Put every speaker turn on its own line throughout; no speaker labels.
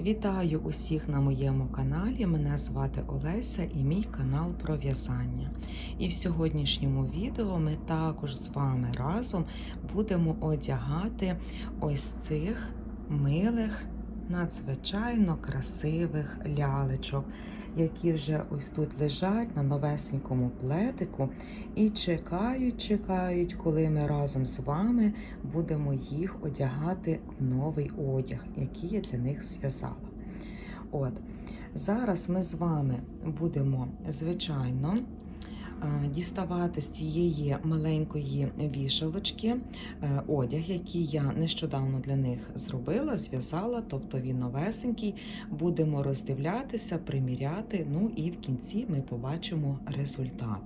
Вітаю усіх на моєму каналі. Мене звати Олеся і мій канал про в'язання. І в сьогоднішньому відео ми також з вами разом будемо одягати ось цих милих, надзвичайно красивих лялечок, які вже ось тут лежать на новесенькому плетику і чекають, чекають, коли ми разом з вами будемо їх одягати в новий одяг, який я для них зв'язала. От зараз ми з вами будемо, звичайно, діставати з цієї маленької вішалочки е, одяг, який я нещодавно для них зробила, зв'язала, тобто він новесенький. Будемо роздивлятися, приміряти. Ну і в кінці ми побачимо результат.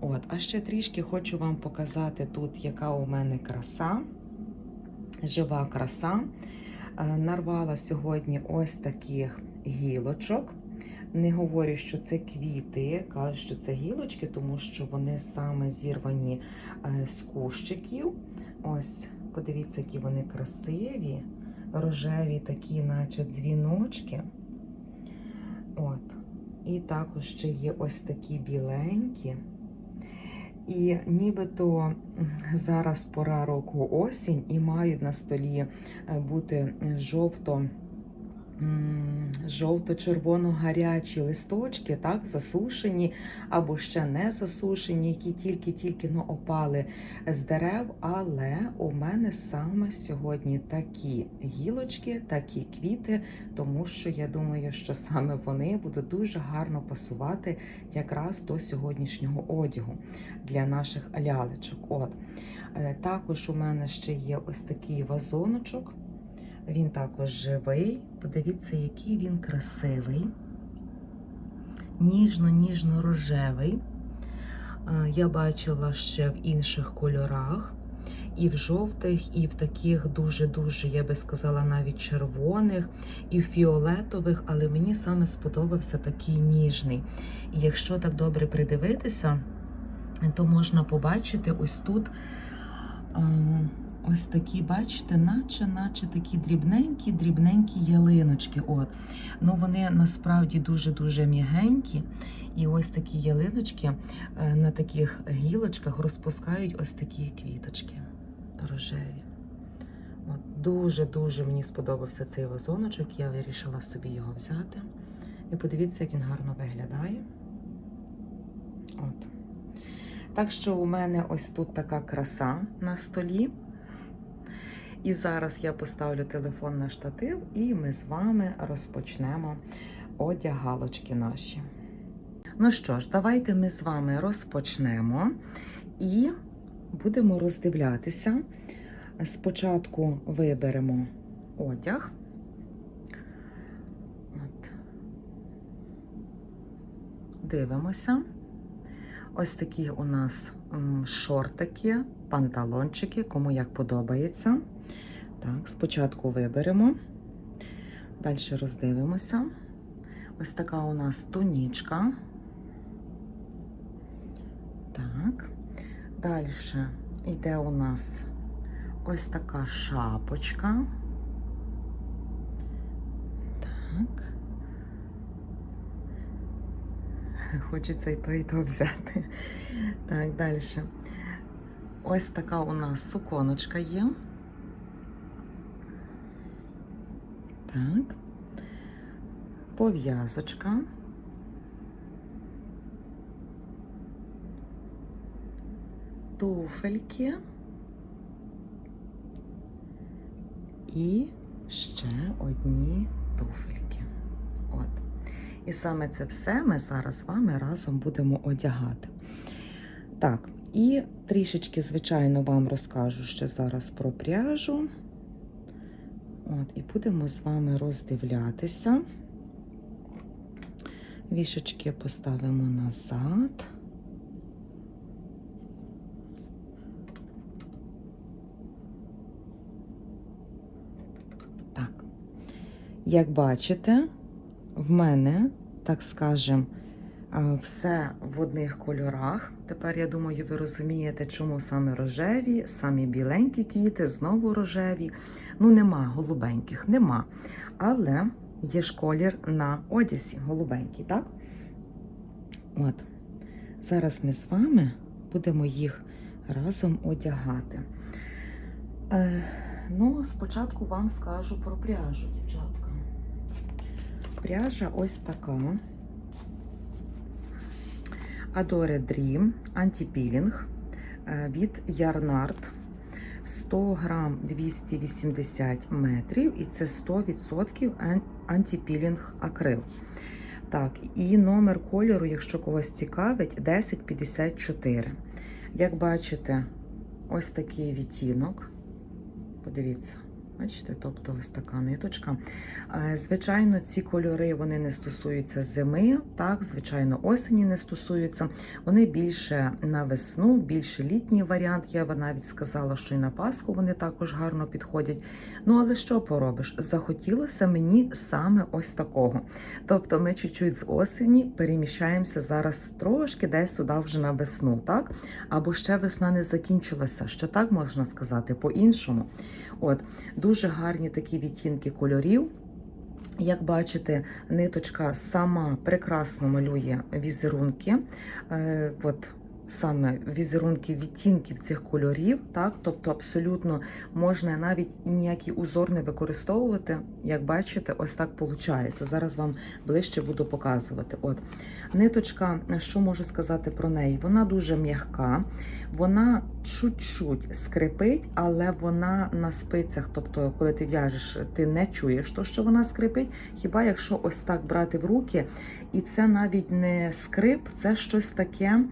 От, а ще трішки хочу вам показати тут, яка у мене краса, жива краса. Е, Нарвала сьогодні ось таких гілочок. Не говорю, що це квіти, кажу, що це гілочки, тому що вони саме зірвані е, з кущиків. Ось, подивіться, які вони красиві, рожеві, такі, наче дзвіночки. От. І також ще є ось такі біленькі. І нібито зараз пора року осінь, і мають на столі е, бути жовто. Жовто-червоно-гарячі листочки, так, засушені або ще не засушені, які тільки-тільки ну, опали з дерев. Але у мене саме сьогодні такі гілочки, такі квіти, тому що я думаю, що саме вони будуть дуже гарно пасувати якраз до сьогоднішнього одягу для наших лялечок. От. Е, Також у мене ще є ось такий вазоночок. Він також живий. Подивіться, який він красивий, ніжно-ніжно-рожевий. Я бачила ще в інших кольорах, і в жовтих, і в таких дуже-дуже, я би сказала, навіть червоних, і фіолетових, але мені саме сподобався такий ніжний. І якщо так добре придивитися, то можна побачити ось тут. Ось такі, бачите, наче наче такі дрібненькі-дрібненькі ялиночки. От. Ну Вони насправді дуже-дуже м'ягенькі. І ось такі ялиночки на таких гілочках розпускають ось такі квіточки рожеві. Дуже-дуже мені сподобався цей вазоночок. Я вирішила собі його взяти. І подивіться, як він гарно виглядає. От. Так що у мене ось тут така краса на столі. І зараз я поставлю телефон на штатив, і ми з вами розпочнемо одягалочки наші. Ну що ж, давайте ми з вами розпочнемо і будемо роздивлятися. Спочатку виберемо одяг. От. Дивимося. Ось такі у нас шортики, панталончики, кому як подобається. Так, спочатку виберемо, далі роздивимося. Ось така у нас тунічка. Так, далі йде у нас ось така шапочка. Так. Хочеться і то, і то взяти. Так, далі. Ось така у нас суконочка є. Так. Пов'язочка. Туфельки. І ще одні туфельки. От. І саме це все ми зараз з вами разом будемо одягати. Так, і трішечки, звичайно, вам розкажу ще зараз про пряжу. От, І будемо з вами роздивлятися. Вішечки поставимо назад. Так, як бачите, в мене, так скажем, все в одних кольорах. Тепер, я думаю, ви розумієте, чому саме рожеві, самі біленькі квіти, знову рожеві. Ну, нема голубеньких, нема. Але є ж колір на одязі, голубенький, так? От. Зараз ми з вами будемо їх разом одягати. Е, ну, спочатку вам скажу про пряжу, дівчатка. Пряжа ось така. Adore Dream антипілінг е, від Ярнард. 100 грам 280 метрів, і це 100% ан- антипілінг акрил. Так, і номер кольору, якщо когось цікавить, 1054. Як бачите, ось такий відтінок. Подивіться, бачите, тобто ось така ниточка. Е, Звичайно, ці кольори вони не стосуються зими, так, звичайно, осені не стосуються. Вони більше на весну, більше літній варіант. Я би навіть сказала, що і на Пасху вони також гарно підходять. Ну, але що поробиш? Захотілося мені саме ось такого. Тобто ми чуть-чуть з осені переміщаємося зараз трошки десь туди вже на весну, так? Або ще весна не закінчилася, що так можна сказати, по-іншому. От, дуже гарні такі відтінки кольорів. Як бачите, ниточка сама прекрасно малює візерунки. Е, от саме візерунки відтінків цих кольорів, так, тобто абсолютно можна навіть ніякий узор не використовувати. Як бачите, ось так виходить. Зараз вам ближче буду показувати. От ниточка, що можу сказати про неї? Вона дуже м'яка, вона чуть-чуть скрипить, але вона на спицях, тобто, коли ти в'яжеш, ти не чуєш то, що вона скрипить. Хіба якщо ось так брати в руки, і це навіть не скрип, це щось таке.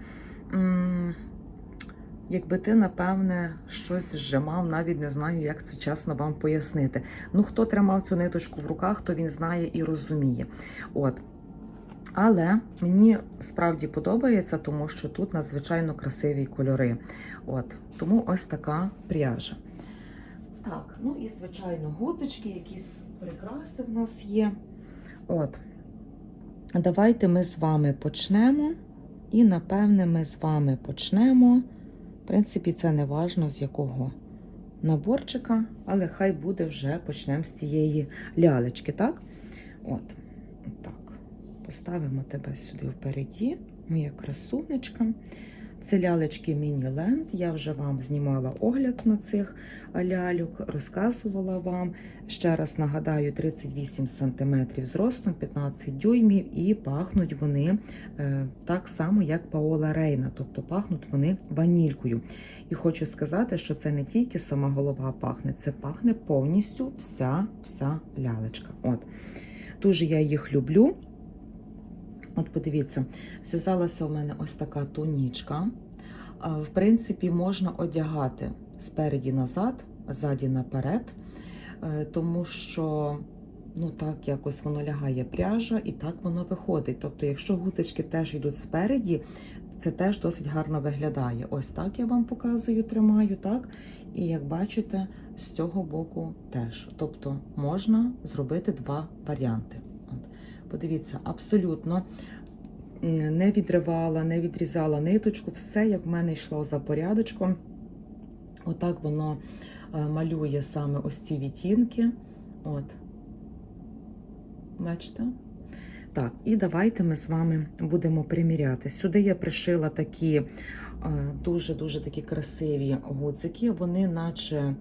Якби ти, напевне, щось зжимав, навіть не знаю, як це чесно вам пояснити. Ну, хто тримав цю ниточку в руках, то він знає і розуміє. От. Але мені справді подобається, тому що тут надзвичайно красиві кольори. От. Тому ось така пряжа. Так, ну і звичайно, гудзички, якісь прикраси в нас є. От. Давайте ми з вами почнемо. І, напевне, ми з вами почнемо. В принципі, це не важно з якого наборчика, але хай буде вже почнемо з цієї лялечки, так? От. Так. Поставимо тебе сюди впереді, моя красунечка. Це лялечки Міні-Ленд. Я вже вам знімала огляд на цих ляльок, розказувала вам. Ще раз нагадаю, 38 см зростом, 15 дюймів, і пахнуть вони е, так само, як Паола Рейна, тобто пахнуть вони ванількою. І хочу сказати, що це не тільки сама голова пахне, це пахне повністю вся вся лялечка. От. Дуже я їх люблю. От подивіться, зв'язалася у мене ось така тунічка. В принципі, можна одягати спереді назад, ззаді наперед, е, тому що ну так якось воно лягає пряжа і так воно виходить. Тобто, якщо гудзички теж йдуть спереді, це теж досить гарно виглядає. Ось так я вам показую, тримаю, так? І як бачите, з цього боку теж. Тобто можна зробити два варіанти. Подивіться, абсолютно не відривала, не відрізала ниточку, все як в мене йшло за порядочком. Отак воно е, малює саме ось ці відтінки. От. Бачите? Так, і давайте ми з вами будемо приміряти. Сюди я пришила такі е, дуже-дуже такі красиві гудзики. Вони наче е,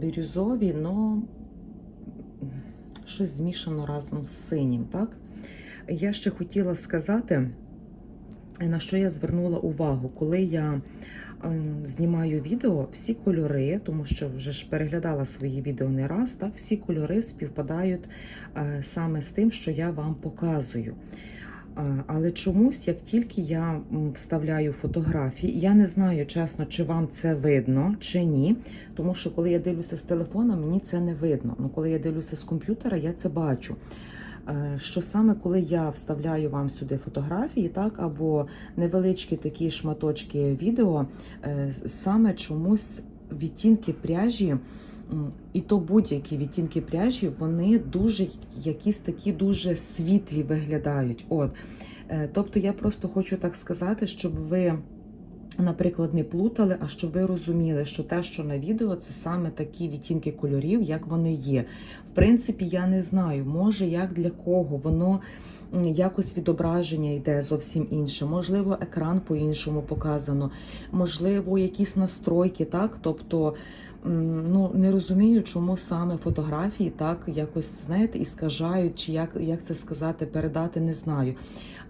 бірюзові, але щось змішано разом з синім. Так? Я ще хотіла сказати, на що я звернула увагу, коли я е, знімаю відео, всі кольори, тому що вже ж переглядала свої відео не раз, так, всі кольори співпадають е, саме з тим, що я вам показую. Але чомусь, як тільки я вставляю фотографії, я не знаю чесно, чи вам це видно, чи ні. Тому що коли я дивлюся з телефона, мені це не видно. Ну, коли я дивлюся з комп'ютера, я це бачу. Е, Що саме коли я вставляю вам сюди фотографії, так, або невеличкі такі шматочки відео, е, саме чомусь відтінки пряжі, і то будь-які відтінки пряжі, вони дуже якісь такі дуже світлі виглядають. От. Е, Тобто я просто хочу так сказати, щоб ви наприклад, не плутали, а щоб ви розуміли, що те, що на відео, це саме такі відтінки кольорів, як вони є. В принципі, я не знаю, може, як для кого воно. Якось відображення йде зовсім інше, можливо, екран по-іншому показано, можливо, якісь настройки, так? Тобто, ну не розумію, чому саме фотографії так якось знаєте, іскажають, чи як, як це сказати, передати, не знаю.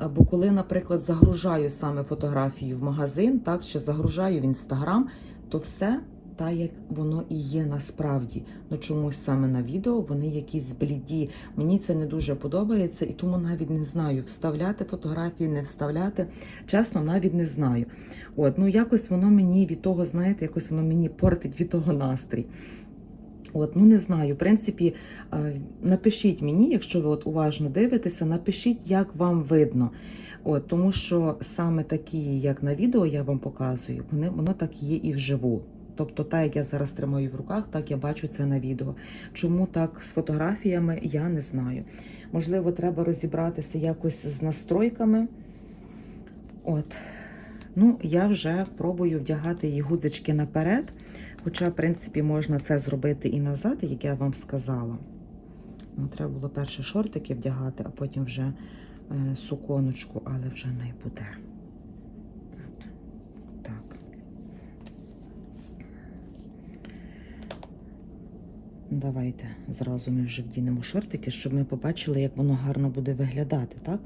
Бо коли, наприклад, загружаю саме фотографію в магазин, так чи загружаю в інстаграм, то все так, як воно і є насправді. Ну чомусь саме на відео вони якісь бліді. Мені це не дуже подобається, і тому навіть не знаю, вставляти фотографії, не вставляти. Чесно, навіть не знаю. От, ну якось воно мені від того, знаєте, якось воно мені портить від того настрій. От, ну не знаю. В принципі, напишіть мені, якщо ви от уважно дивитеся, напишіть, як вам видно. От, тому що саме такі, як на відео я вам показую, вони, воно так є і вживу. Тобто, так як я зараз тримаю в руках, так я бачу це на відео. Чому так з фотографіями, я не знаю. Можливо, треба розібратися якось з настройками. От. Ну, я вже пробую вдягати її гудзички наперед. Хоча, в принципі, можна це зробити і назад, як я вам сказала. Ну, Треба було перше шортики вдягати, а потім вже е, суконочку, але вже не буде. Так. Давайте зразу ми вже вдінемо шортики, щоб ми побачили, як воно гарно буде виглядати. Так?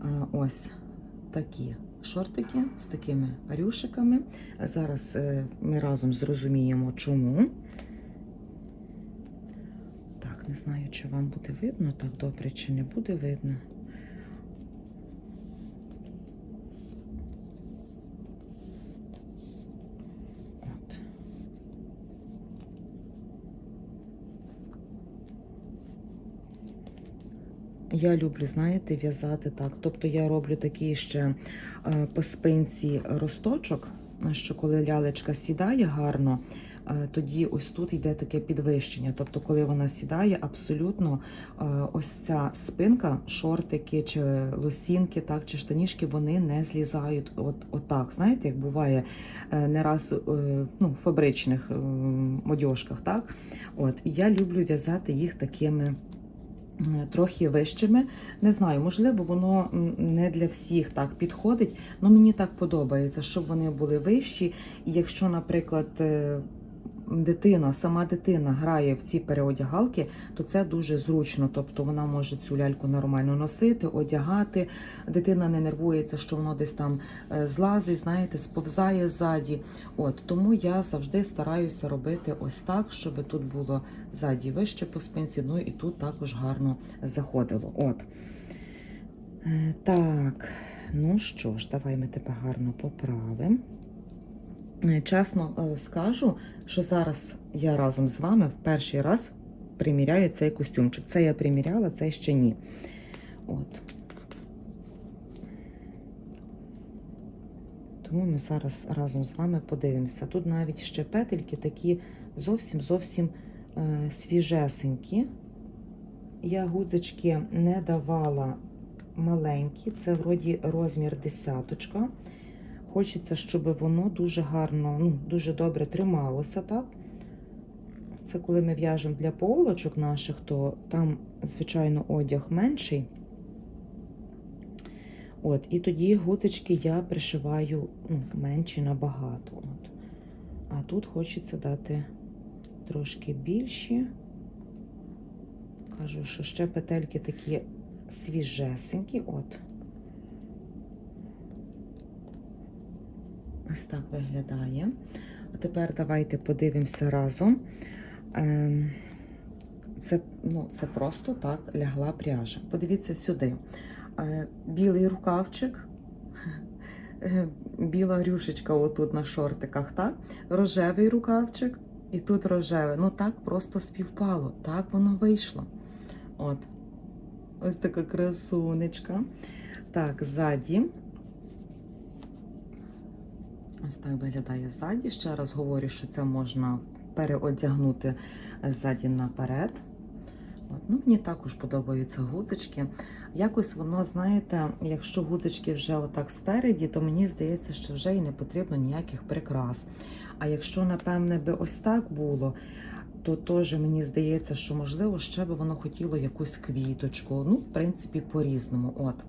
А, ось такі шортики з такими рюшиками. Зараз е, ми разом зрозуміємо, чому. Так, не знаю, чи вам буде видно так добре, чи не буде видно. От. Я люблю, знаєте, в'язати так. Тобто я роблю такий ще е, по спинці росточок, що коли лялечка сідає гарно, е, тоді ось тут йде таке підвищення. Тобто, коли вона сідає, абсолютно е, ось ця спинка, шортики чи лосінки, так, чи штанішки, вони не злізають от, отак. Знаєте, як буває не раз ну, в фабричних одяжках, так? От, і я люблю в'язати їх такими трохи вищими. Не знаю, можливо, воно не для всіх так підходить, але мені так подобається, щоб вони були вищі. І якщо, наприклад, е, дитина, сама дитина грає в ці переодягалки, то це дуже зручно. Тобто вона може цю ляльку нормально носити, одягати. Дитина не нервується, що воно десь там е, злазить, знаєте, сповзає ззаді. От тому я завжди стараюся робити ось так, щоб тут було ззаді вище по спинці, ну і тут також гарно заходило. От. Е, Так, ну що ж, давай ми тебе гарно поправимо. Е, Чесно е, скажу, що зараз я разом з вами в перший раз приміряю цей костюмчик. Це я приміряла, це ще ні. От. Тому ми зараз разом з вами подивимося. Тут навіть ще петельки такі зовсім-зовсім е, свіжесенькі. Я гудзички не давала маленькі, це вроді розмір десяточка. Хочеться, щоб воно дуже гарно, ну, дуже добре трималося, так? Це коли ми в'яжемо для полочок наших, то там, звичайно, одяг менший. От, і тоді гудзички я пришиваю ну, менші набагато. От. А тут хочеться дати трошки більші. Кажу, що ще петельки такі свіжесенькі. От. Ось так виглядає. А тепер давайте подивимося разом. Ем, Це, ну, це просто так лягла пряжа. Подивіться сюди. Е, Білий рукавчик, біла рюшечка отут на шортиках, так? Рожевий рукавчик і тут рожевий. Ну так просто співпало. Так воно вийшло. От. Ось така красунечка. Так, ззаді. Ось так виглядає ззаді. Ще раз говорю, що це можна переодягнути ззаді наперед. От. Ну, мені також подобаються гудзички. Якось воно, знаєте, якщо гудзички вже отак спереді, то мені здається, що вже і не потрібно ніяких прикрас. А якщо, напевне, би ось так було, то теж мені здається, що можливо ще би воно хотіло якусь квіточку. Ну, в принципі, по-різному. От.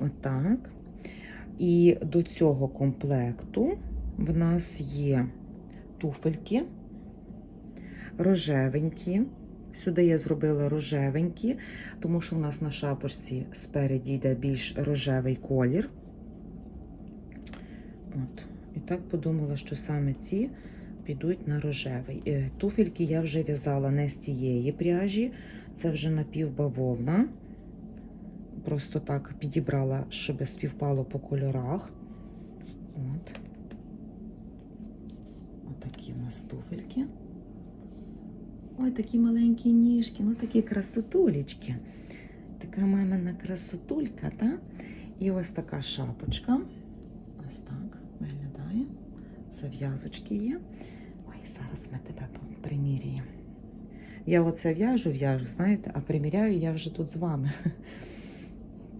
Отак. І до цього комплекту в нас є туфельки рожевенькі. Сюди я зробила рожевенькі, тому що в нас на шапочці спереді йде більш рожевий колір. От. І так подумала, що саме ці підуть на рожевий. Е, Туфельки я вже в'язала не з цієї пряжі, це вже напівбавовна. Просто так підібрала, щоб співпало по кольорах. От. Отакі в нас туфельки. Ой, такі маленькі ніжки, ну такі красотулечки. Така мамина красотулька, та? І ось така шапочка. Ось так виглядає. Зав'язочки є. Ой, зараз ми тебе приміряємо. Я оце в'яжу, в'яжу, знаєте, а приміряю я вже тут з вами.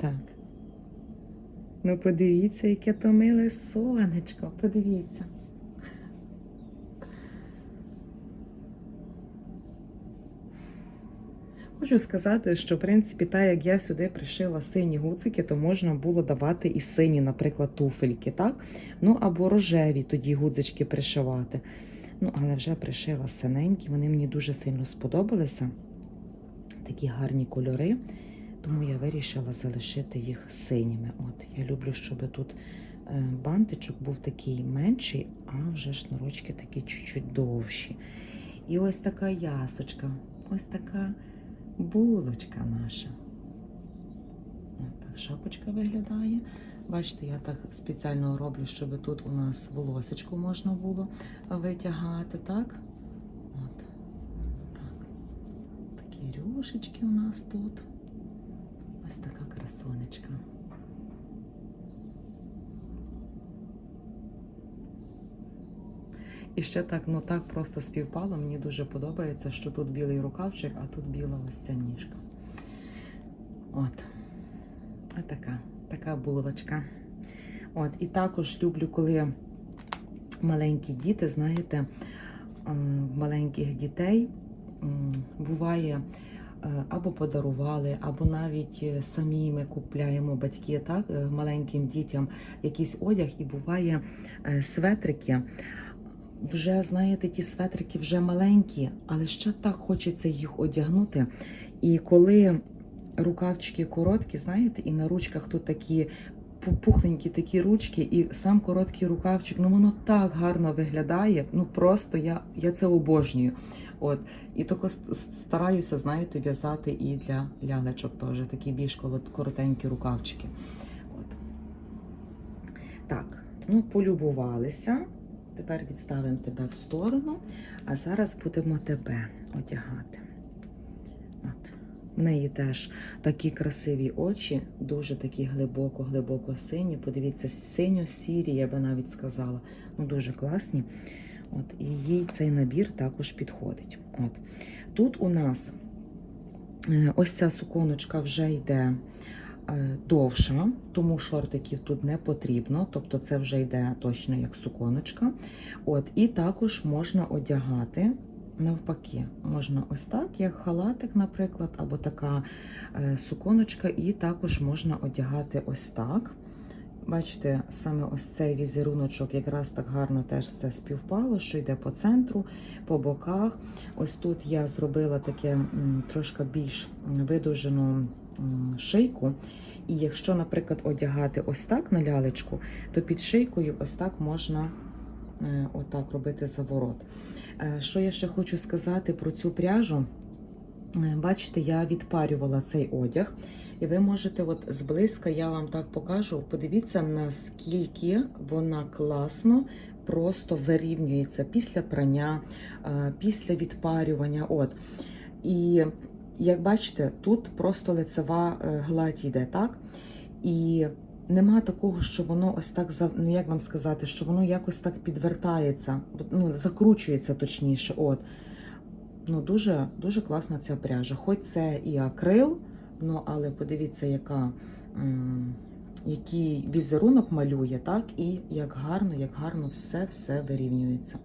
Так. Ну, подивіться, яке то миле сонечко. Подивіться. Хочу сказати, що в принципі, так як я сюди пришила сині гуцики, то можна було давати і сині, наприклад, туфельки, так? Ну або рожеві тоді гудзички пришивати. Ну, але вже пришила синенькі, вони мені дуже сильно сподобалися. Такі гарні кольори, тому я вирішила залишити їх синіми. От, я люблю, щоб тут е, бантичок був такий менший, а вже шнурочки такі чуть-чуть довші. І ось така ясочка, ось така булочка наша. От так шапочка виглядає. Бачите, я так спеціально роблю, щоб тут у нас волосечко можна було витягати, так? От. Так. Такі рюшечки у нас тут. Ось така красонечка. І ще так, ну так просто співпало. Мені дуже подобається, що тут білий рукавчик, а тут біла ось ця ніжка. От. Ось така, така булочка. От, і також люблю, коли маленькі діти, знаєте, в маленьких дітей буває е, або подарували, або навіть е, самі ми купляємо батьки так, е, маленьким дітям якийсь одяг, і буває е, светрики. Вже знаєте, ті светрики вже маленькі, але ще так хочеться їх одягнути. І коли рукавчики короткі, знаєте, і на ручках тут такі пухленькі такі ручки, і сам короткий рукавчик, ну воно так гарно виглядає. Ну просто я, я це обожнюю. От і тако стараюся, знаєте, в'язати і для лялечок теж такі більш коротенькі рукавчики. От. Так, ну полюбувалися. Тепер відставимо тебе в сторону, а зараз будемо тебе одягати. От. В неї теж такі красиві очі, дуже такі глибоко-глибоко сині. Подивіться, синьо-сірі, я би навіть сказала. Ну, дуже класні. От, і їй цей набір також підходить. От. Тут у нас е, ось ця суконочка вже йде е, довша, тому шортиків тут не потрібно, тобто це вже йде точно як суконочка. От, і також можна одягати навпаки. Можна ось так, як халатик, наприклад, або така е, суконочка, і також можна одягати ось так. Бачите, саме ось цей візеруночок якраз так гарно теж все співпало, що йде по центру, по боках. Ось тут я зробила таке трошки більш видовжену шийку. І якщо, наприклад, одягати ось так на лялечку, то під шийкою ось так можна отак робити заворот. Е, Що я ще хочу сказати про цю пряжу? Е, Бачите, я відпарювала цей одяг, і ви можете, от зблизька, я вам так покажу. Подивіться, наскільки вона класно просто вирівнюється після прання, е, після відпарювання. От. І як бачите, тут просто лицева е, гладь йде, так? І нема такого, що воно ось так ну як вам сказати, що воно якось так підвертається, ну, закручується точніше. От. ну, дуже, дуже класна ця пряжа. Хоч це і акрил, ну, але подивіться, яка, який візерунок малює, так, і як гарно, як гарно все-все вирівнюється.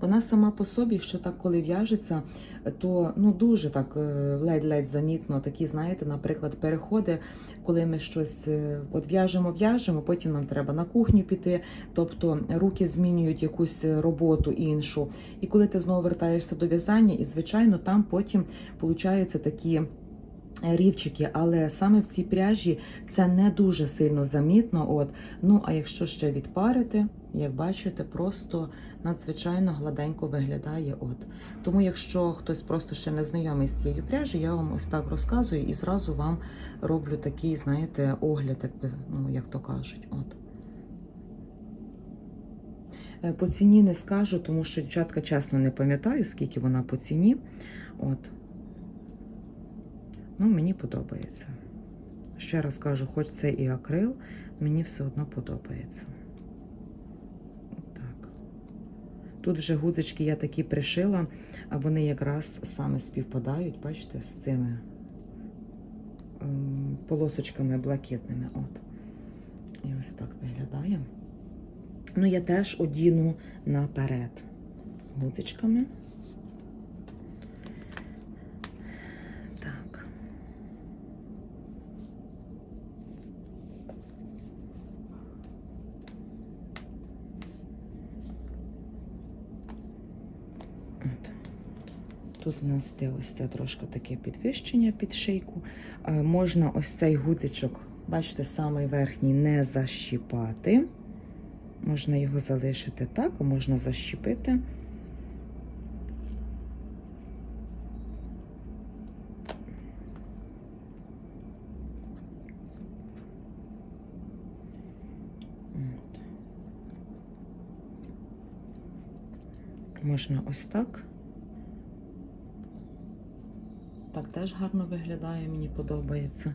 Вона сама по собі, що так, коли в'яжеться, то ну дуже так е, ледь-ледь замітно. Такі, знаєте, наприклад, переходи, коли ми щось е, от в'яжемо, в'яжемо, потім нам треба на кухню піти, тобто руки змінюють якусь роботу іншу. І коли ти знову вертаєшся до в'язання, і звичайно, там потім получаються такі. Рівчики, але саме в цій пряжі це не дуже сильно замітно. От. Ну, а якщо ще відпарити, як бачите, просто надзвичайно гладенько виглядає. От. Тому, якщо хтось просто ще не знайомий з цією пряжею, я вам ось так розказую і зразу вам роблю такий, знаєте, огляд, якби, ну, як то кажуть. От. Е, По ціні не скажу, тому що дівчатка чесно не пам'ятаю, скільки вона по ціні. От. Ну, мені подобається. Ще раз кажу, хоч це і акрил, мені все одно подобається. Так. Тут вже гудзички я такі пришила, а вони якраз саме співпадають, бачите, з цими ем, полосочками блакитними. От. І ось так виглядає. Ну, я теж одіну наперед гудзичками. Так. От. Тут у нас йде ось це трошки таке підвищення під шийку. Можна ось цей гудзичок, бачите, самий верхній не защіпати. Можна його залишити так, а можна защіпити. Можна ось так. Так теж гарно виглядає, мені подобається.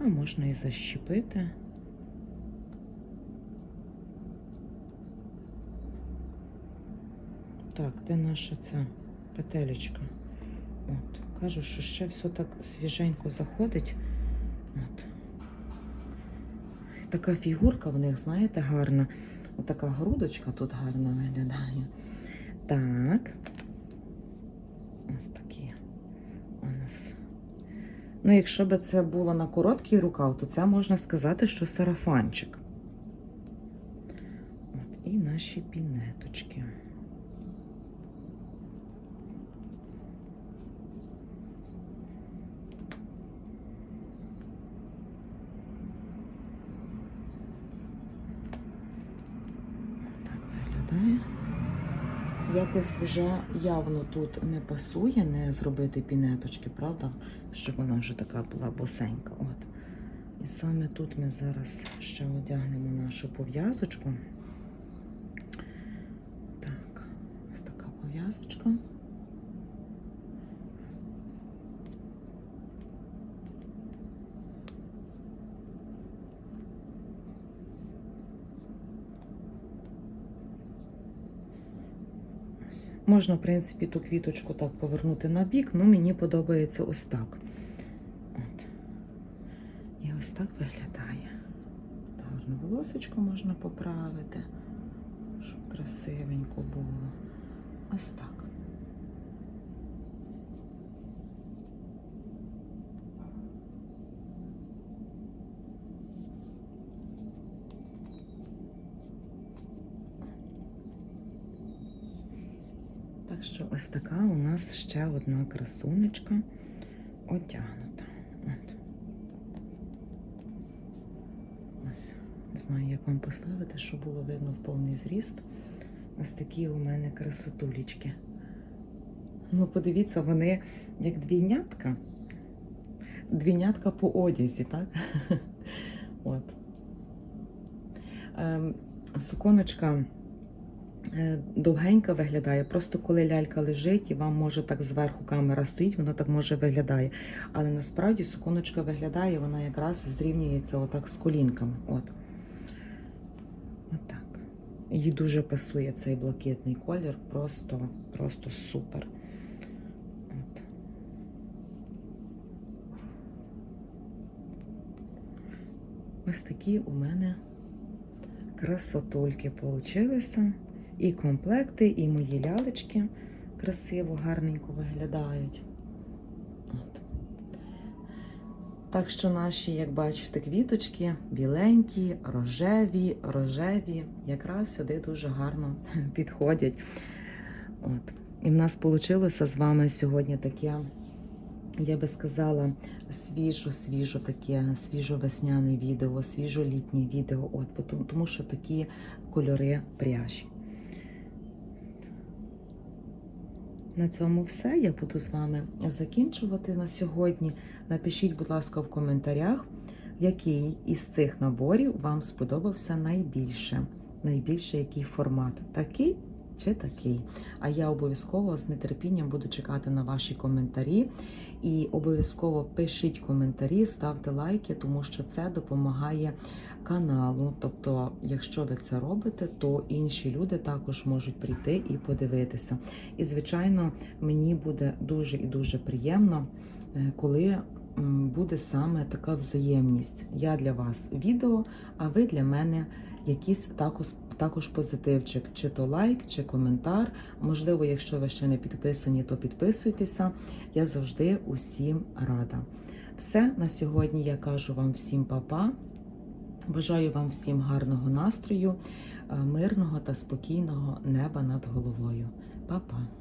А можна і защіпити. Так, де наша ця петелечка? От. Кажу, що ще все так свіженько заходить. От. Така фігурка в них, знаєте, гарна. Отака грудочка тут гарно виглядає. Так. Ось такі у нас. Ну, якщо б це було на короткий рукав, то це можна сказати, що сарафанчик. От, і наші пінеточки. Так виглядає. Якось вже явно тут не пасує не зробити пінеточки, правда? Щоб вона вже така була босенька. От. І саме тут ми зараз ще одягнемо нашу пов'язочку. Так, ось така пов'язочка. Ось. Можна, в принципі, ту квіточку так повернути на бік, але мені подобається ось так. От. І ось так виглядає. Гарно волосочко можна поправити, щоб красивенько було. Ось так. Так що ось така у нас ще одна красунечка одягнута. От. Ось. Не знаю, як вам поставити, щоб було видно в повний зріст. Ось такі у мене красотулечки. Ну, подивіться, вони як двійнятка. Двійнятка по одязі, так? От. Ем, суконочка Е, довгенька виглядає. Просто коли лялька лежить і вам може так зверху камера стоїть, вона так може виглядає. Але насправді суконочка виглядає, вона якраз зрівнюється отак з колінками. От. Отак. Їй дуже пасує цей блакитний колір, просто просто супер. Ось такі у мене красотульки получилися. І комплекти, і мої лялечки красиво, гарненько виглядають. От. Так що наші, як бачите, квіточки біленькі, рожеві, рожеві, якраз сюди дуже гарно підходять. От. І в нас вийшло з вами сьогодні таке, я би сказала, свіжо-свіжо таке, свіжо-весняне відео, свіжо-літнє відео. От, тому- що такі кольори пряжі. На цьому все. Я буду з вами закінчувати на сьогодні. Напишіть, будь ласка, в коментарях, який із цих наборів вам сподобався найбільше. Найбільше який формат? Такий чи такий? А я обов'язково з нетерпінням буду чекати на ваші коментарі. І обов'язково пишіть коментарі, ставте лайки, тому що це допомагає каналу. Тобто, якщо ви це робите, то інші люди також можуть прийти і подивитися. І, звичайно, мені буде дуже і дуже приємно, е, коли буде саме така взаємність. Я для вас відео, а ви для мене якийсь також, також позитивчик, чи то лайк, чи коментар. Можливо, якщо ви ще не підписані, то підписуйтеся. Я завжди усім рада. Все на сьогодні я кажу вам всім па-па. Бажаю вам всім гарного настрою, е, мирного та спокійного неба над головою. Па-па!